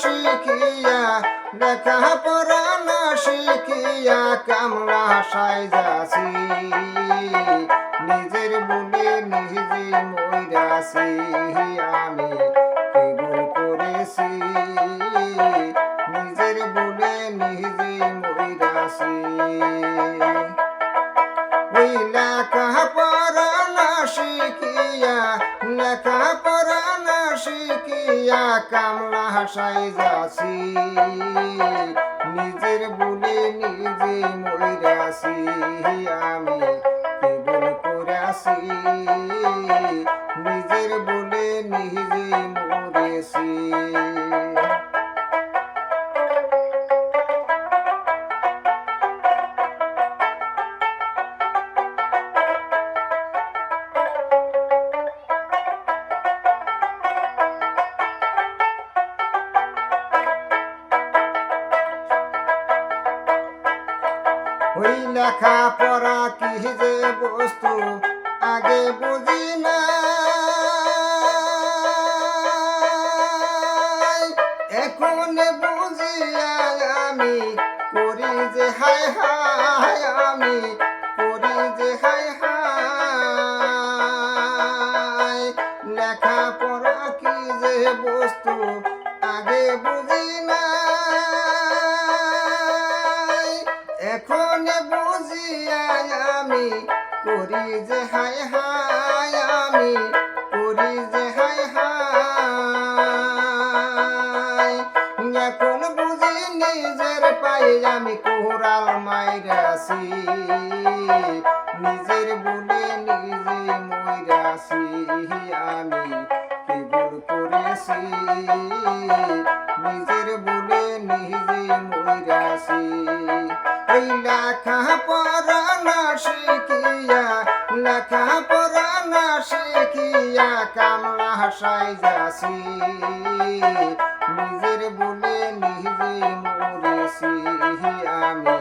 শিখিয়া লেখা পড়া না শিখিয়া কামলা সাইজাছি নিজের বলে নিজে মইরাছি আমি কেবল করেছি। নিজের বলে নিজে মইরাছি ওই লেখা পড়া না শিখিয়া, লেখা পড়া না শিখিয়া কামলা হাসাই যাছি নিজের বলে নিজে মরিয়াছি আমি কেবল করাছি নিজের বলে নিজে মরেছি ওই লেখা পড়া কি যে বস্তু, আগে বুঝি না। এখন বুঝিয়া আমি করি যে হায় হায়, আমি করি যে হায় হায়। লেখা পড়া কি যে বস্তু, আগে বুঝি না। করি যে হায় হায়, আমি করি যে হায় হায়। এখন বুঝি নিজের পাই আমি কোরাল মাইরাছি নিজের বলে নিজে মইরাছি আমি কেবল করেছি। নিজের বলে নিজে মইরাছি ওই লেখা পড়া না শিখিয়া লেখা পড়া না শিখিয়া কামলা হাসাই যাছি নিজের বলে নিজে মরেছি আমি।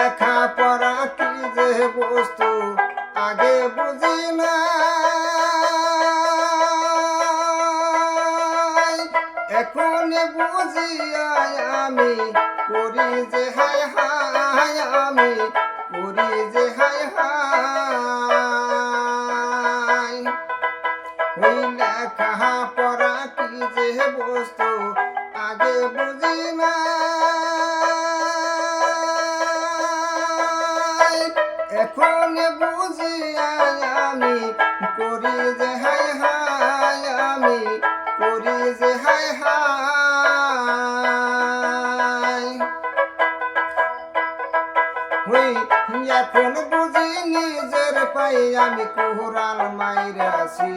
লেখা পড়া কি যে বস্তু, আগে বুঝি না। এখন বুঝিয়া আমি করি যে হায় হায় আমি, করি যে হায় হায়। ওই লেখা পড়া কি যে বস্তু, আগে বুঝি না। এখন বুঝিয়া আমি, করি যে হায় হায় আমি, করি যে হায় হায়। হই, এখন বুঝি নিজের পাই আমি কোহরাল মাইরাছি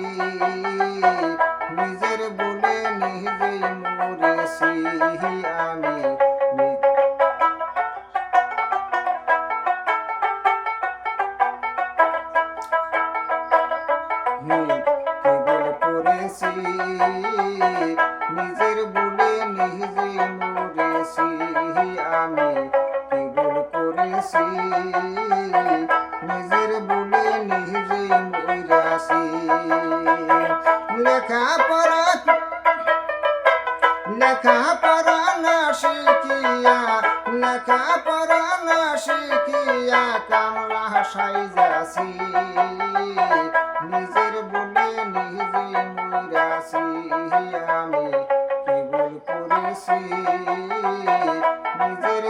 নিজের বলে নিজেই মরেছি আমি। কেবল করেছি নিজের বলে নিজে মরেছি। আমি কেবল করেছি। নিজের বলে নিজে মরাছি। লেখা পড়া লেখা পড়া না শিখিয়া লেখা পড়া না শিখিয়া কামলা সাইজাছি। নিজের বলে নিজে মুরাছি আমি কি ভুল করেছি। নিজের